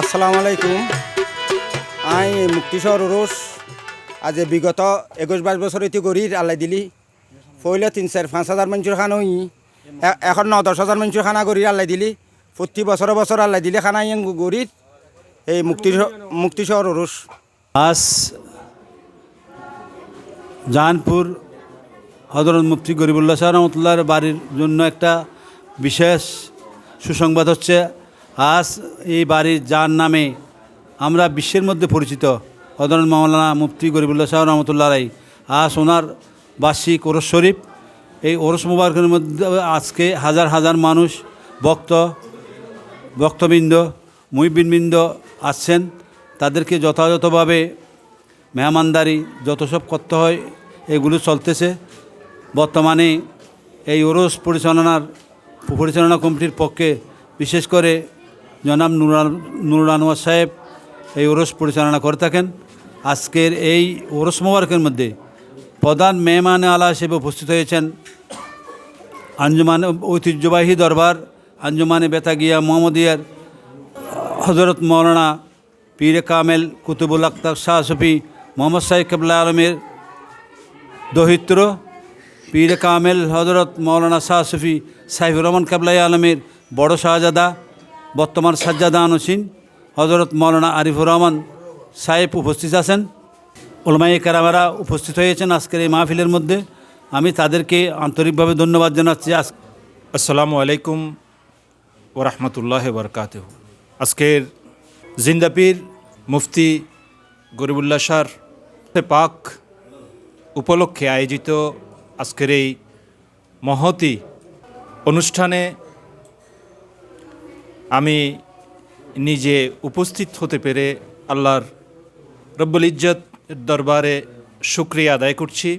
আসসালামু আলাইকুম। আই মুক্তিশহর উরুস আজ বিগত একুশ বাইশ বছর এটি করি, আল্লাহ দিলি। পইলে তিন চার পাঁচ হাজার মানুষের খানা হই। এখন ন, দশ হাজার মানুষের খানা করি, আল্লাহ দিলি। প্রতি বছর বছর আল্লাহ দিলি খানা ইয়ে গরি এই মুক্তি মুক্তিশহর উরুস আজ জাহানপুর হজরত মুফতি গরিবুল্লাহ শাহ রহমতুল্লাহর বাড়ির জন্য একটা বিশেষ সুসংবাদ হচ্ছে। আজ এই বাড়ির যার নামে আমরা বিশ্বের মধ্যে পরিচিত হজরত মাওলানা মুফতি গরিবুল্লাহ শাহ রহমতুল্লাহ রাই আজ ওনার বার্ষিক ওরস শরীফ। এই ওরস মুবারকের মধ্যে আজকে হাজার হাজার মানুষ, ভক্ত, ভক্তবৃন্দ মুহিবিনবৃন্দ আসছেন। তাদেরকে যথাযথভাবে মেহমানদারি যত সব করতে হয়, এগুলো চলতেছে। বর্তমানে এই ওরস পরিচালনার পরিচালনা কমিটির পক্ষে বিশেষ করে জনাব নুরুল আনোয়ার সাহেব এই ওরস পরিচালনা করে থাকেন। আজকের এই ওরস মোবারকের মধ্যে প্রধান মেহমান আলা হিসেবে উপস্থিত হয়েছেন আঞ্জুমান ঐতিহ্যবাহী দরবার আঞ্জুমানে বেতাগিয়া মোহাম্মদিয়ার হজরত মৌলানা পীর কামেল কুতুবুল আক্তার শাহ সফি মোহাম্মদ সাহেব কেবলা আলমের দহিত্র, পীর কামেল হজরত মৌলানা শাহ সফি সাইফুর রহমান কেবলাই আলমের বড় শাহজাদা বর্তমান সাজ্জাদা আনসিন হজরত মৌলানা আরিফুর রহমান সাহেব উপস্থিত আছেন। ওলমাই কারামারা উপস্থিত হয়েছেন আজকের এই মাহফিলের মধ্যে। আমি তাদেরকে আন্তরিকভাবে ধন্যবাদ জানাচ্ছি। আজ আসসালামু আলাইকুম ও রহমতুল্লাহ বরকাত আজকের জিন্দাপির মুফতি গরিবুল্লাহ সার পাক উপলক্ষে আয়োজিত আজকের এই মহতি অনুষ্ঠানে আমি নিজে উপস্থিত হতে পেরে আল্লাহর রব্বুল ইজ্জত দরবারে শুক্রিয়া আদায় করছি।